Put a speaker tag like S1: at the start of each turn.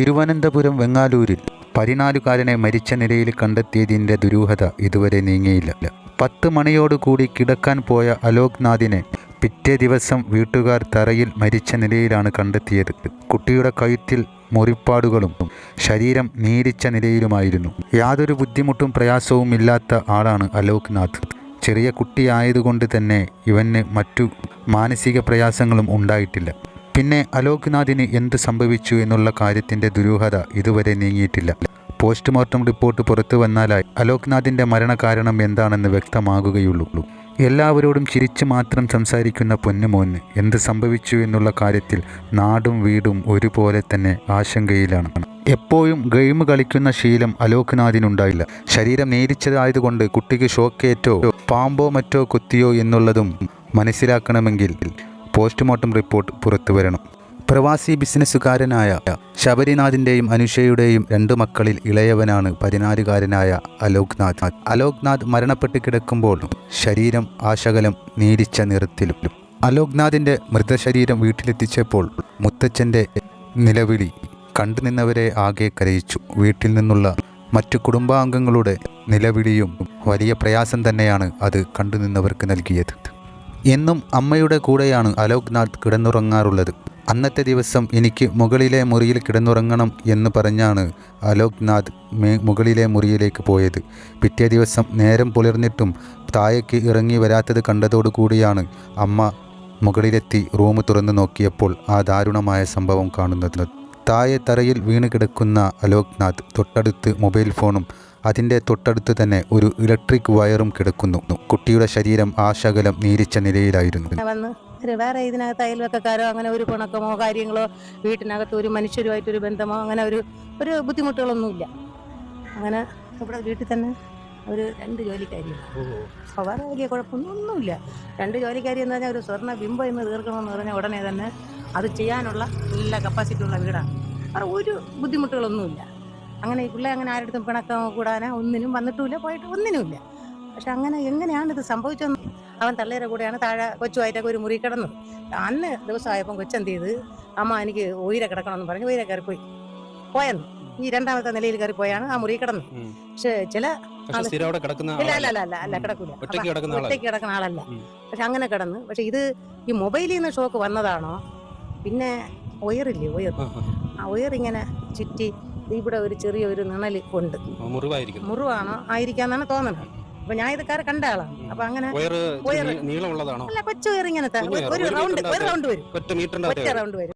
S1: തിരുവനന്തപുരം വെങ്ങാലൂരിൽ പതിനാലുകാരനെ മരിച്ച നിലയിൽ കണ്ടെത്തിയതിന്റെ ദുരൂഹത ഇതുവരെ നീങ്ങിയില്ല. പത്ത് മണിയോടുകൂടി കിടക്കാൻ പോയ അലോക്നാഥിനെ പിറ്റേ ദിവസം വീട്ടുകാർ തറയിൽ മരിച്ച നിലയിലാണ് കണ്ടെത്തിയത്. കുട്ടിയുടെ കഴുത്തിൽ മുറിപ്പാടുകളും ശരീരം നീരിച്ച നിലയിലുമായിരുന്നു. യാതൊരു ബുദ്ധിമുട്ടും പ്രയാസവും ഇല്ലാത്ത ആളാണ് അലോക്നാഥ്. ചെറിയ കുട്ടിയായതുകൊണ്ട് തന്നെ ഇവന് മറ്റു മാനസിക പ്രയാസങ്ങളും ഉണ്ടായിട്ടില്ല. പിന്നെ അലോക്നാഥിന് എന്ത് സംഭവിച്ചു എന്നുള്ള കാര്യത്തിന്റെ ദുരൂഹത ഇതുവരെ നീങ്ങിയിട്ടില്ല. പോസ്റ്റ്മോർട്ടം റിപ്പോർട്ട് പുറത്തു വന്നാലായി അലോക്നാഥിന്റെ മരണകാരണം എന്താണെന്ന് വ്യക്തമാകുകയുള്ളൂ. എല്ലാവരോടും ചിരിച്ചു മാത്രം സംസാരിക്കുന്ന പൊന്നുമോന് എന്ത് സംഭവിച്ചു എന്നുള്ള കാര്യത്തിൽ നാടും വീടും ഒരുപോലെ തന്നെ ആശങ്കയിലാണ്. എപ്പോഴും ഗെയിം കളിക്കുന്ന ശീലം അലോക്നാഥിനുണ്ടായില്ല. ശരീരം നേരിച്ചതായതുകൊണ്ട് കുട്ടിക്ക് ഷോക്കേറ്റോ പാമ്പോ മറ്റോ കുത്തിയോ എന്നുള്ളതും മനസ്സിലാക്കണമെങ്കിൽ പോസ്റ്റ്മോർട്ടം റിപ്പോർട്ട് പുറത്തുവരണം പ്രവാസി ബിസിനസ്സുകാരനായ ശബരിനാഥിന്റെയും അനുഷയുടെയും രണ്ട് മക്കളിൽ ഇളയവനാണ് പതിനാലുകാരനായ അലോക്നാഥ്. അലോക്നാഥ് മരണപ്പെട്ട് കിടക്കുമ്പോൾ ശരീരം ആശകലം നീരിച്ച നിറത്തിലും. അലോക്നാഥിന്റെ മൃതശരീരം വീട്ടിലെത്തിച്ചപ്പോൾ മുത്തച്ഛന്റെ നിലവിളി കണ്ടുനിന്നവരെ ആകെ കരയിച്ചു. വീട്ടിൽ നിന്നുള്ള മറ്റു കുടുംബാംഗങ്ങളുടെ നിലവിളിയും വലിയ പ്രയാസം തന്നെയാണ് അത് കണ്ടുനിന്നവർക്ക് നൽകിയത്. എന്നും അമ്മയുടെ കൂടെയാണ് അലോക്നാഥ് കിടന്നുറങ്ങാറുള്ളത്. അന്നത്തെ ദിവസം എനിക്ക് മുകളിലെ മുറിയിൽ കിടന്നുറങ്ങണം എന്ന് പറഞ്ഞാണ് അലോക്നാഥ് മേ മുകളിലെ മുറിയിലേക്ക് പോയത്. പിറ്റേ ദിവസം നേരം പുലർന്നിട്ടും താഴേക്ക് ഇറങ്ങി വരാത്തത് കണ്ടതോടുകൂടിയാണ് അമ്മ മുകളിലെത്തി റൂം തുറന്നു നോക്കിയപ്പോൾ ആ ദാരുണമായ സംഭവം കാണുന്നത്. താഴെ തറയിൽ വീണ് കിടക്കുന്ന അലോക്നാഥ് തൊട്ടടുത്ത് മൊബൈൽ ഫോണും അതിന്റെ തൊട്ടടുത്ത് തന്നെ ഒരു ഇലക്ട്രിക് വയറും കിടക്കുന്നു. കുട്ടിയുടെ ശരീരം ആശകലം നീരിച്ച നിലയിലായിരുന്നു.
S2: വേറെ ഇതിനകത്ത് അയൽവക്കക്കാരോ അങ്ങനെ ഒരു പിണക്കമോ കാര്യങ്ങളോ വീട്ടിനകത്ത് ഒരു മനുഷ്യരുമായിട്ടൊരു ബന്ധമോ അങ്ങനെ ഒരു ഒരു ബുദ്ധിമുട്ടുകളൊന്നുമില്ല. അങ്ങനെ ഇവിടെ വീട്ടിൽ തന്നെ ഒരു രണ്ട് ജോലിക്കാരിയാണ് അപ്പോൾ വേറെ വലിയ കുഴപ്പമൊന്നും ഒന്നുമില്ല രണ്ട് ജോലിക്കാരി എന്ന് പറഞ്ഞാൽ ഒരു സ്വർണ ബിംബം എന്ന് തീർക്കണമെന്ന് പറഞ്ഞാൽ ഉടനെ തന്നെ അത് ചെയ്യാനുള്ള നല്ല കപ്പാസിറ്റി ഉള്ള വീടാണ്. വേറെ ഒരു ബുദ്ധിമുട്ടുകളൊന്നുമില്ല. അങ്ങനെ ഈ പിള്ളേ അങ്ങനെ ആരുടെ പിണക്കം കൂടാനോ ഒന്നിനും വന്നിട്ടുമില്ല പോയിട്ട് ഒന്നിനുമില്ല. പക്ഷെ അങ്ങനെ എങ്ങനെയാണ് ഇത് സംഭവിച്ചതെന്ന് അവൻ തള്ളേരെ കൂടെയാണ് താഴെ കൊച്ചുമായിട്ടൊക്കെ ഒരു മുറി കിടന്നത്. അന്ന് ദിവസമായപ്പം കൊച്ചെന്ത് ചെയ്ത് അമ്മ എനിക്ക് ഉയരെ കിടക്കണമെന്ന് പറഞ്ഞ് ഉയരെ കയറിപ്പോയി. പോയി പോയെന്ന്. ഈ രണ്ടാമത്തെ നിലയിൽ കയറി പോയാണ് ആ മുറി കിടന്നത്. പക്ഷെ ചില അല്ല
S3: ആളല്ല.
S2: അല്ല അല്ല അല്ല കിടക്കൂല.
S3: ഒറ്റയ്ക്ക് കിടക്കുന്ന ആളല്ല.
S2: പക്ഷെ അങ്ങനെ കിടന്ന്. പക്ഷെ ഇത് ഈ മൊബൈലിൽ നിന്ന് ഷോക്ക് വന്നതാണോ? പിന്നെ ഉയറില്ലേ ഉയർ.
S3: ആ
S2: ഉയർ ഇങ്ങനെ ചുറ്റി ഇവിടെ ഒരു ചെറിയ ഒരു നിണൽ ഉണ്ട് മുറിവാണോ ആയിരിക്കാന്നാണ് തോന്നുന്നത് അപ്പൊ ഞാൻ ഇത് കാര്യം കണ്ട ആളാണ് അപ്പൊ അങ്ങനെ.
S3: നീളമുള്ളതാണോ?
S2: അല്ല കൊച്ചു കയറി ഇങ്ങനത്തെ ഒരു റൗണ്ട് ഒരു റൗണ്ട് വരും.
S3: ഒറ്റ
S2: റൗണ്ട് വരും.